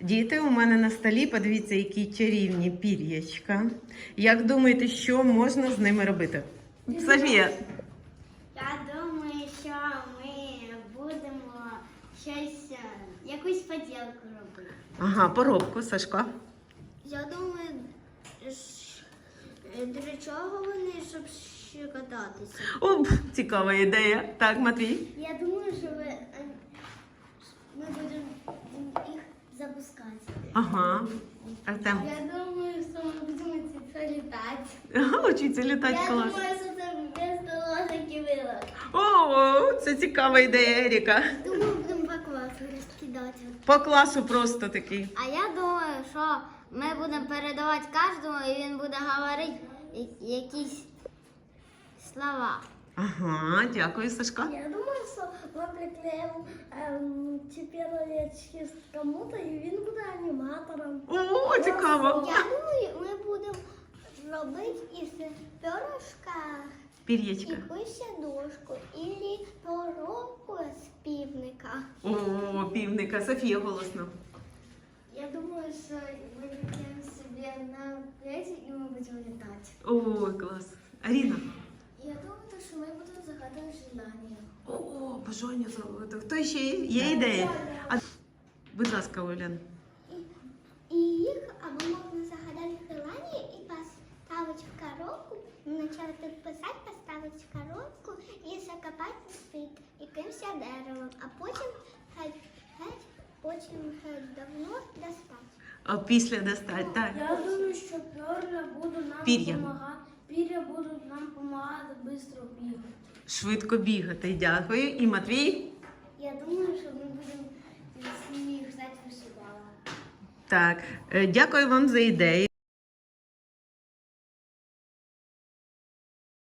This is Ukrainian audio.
Діти, у мене на столі, подивіться, які чарівні пір'ячка. Як думаєте, що можна з ними робити? Софія, Я думаю, що ми будемо щось, якусь поділку робити. ага, поробку, Сашко. Я думаю, для чого вони, щоб ще кататися? О, цікава ідея. Так, Матвій. Я думаю, що ми, е, ми будемо їх запускати. Ага. Артем. Я думаю, що ми будемо це літати. Ага, Учиться літати Я клас. думаю, що це без ложок і вилок. О, це цікава ідея, Еріка. Думаю, будемо по класу розкидати. По класу просто такий. А я думаю, що ми будемо передавати кожному, і він буде говорити я- якісь слова. Ага, дякую, Сашко. Я думаю, що ми приклеїмо ем, ці пірочки кому-то, і він аніматором. О, цікаво. Я думаю, ми будемо робити із пірожка Пір'ячка. якусь дошку або коробку з півника. О, півника. Софія голосно. Я думаю, що ми відкриємо собі на плеті і ми будемо літати. О, клас. Аріна. Я думаю, що ми будемо загадувати желання. О, бажання зробити. Хто ще є? Є ідеї? Будь ласка, Олян. Їх або можна загадати желання і поставити в коробку, почати писати, поставити в коробку і закопати під якимось деревом, а потім геть, геть, потім геть давно достати. А після достать, так. Я думаю, що пір'я будуть нам Пір'я. допомагати. Пір'я будуть нам допомагати швидко бігати. Швидко бігати. Дякую. І Матвій. Я думаю, що ми будемо з ними грати вишивала. Так, е, дякую вам за ідеї.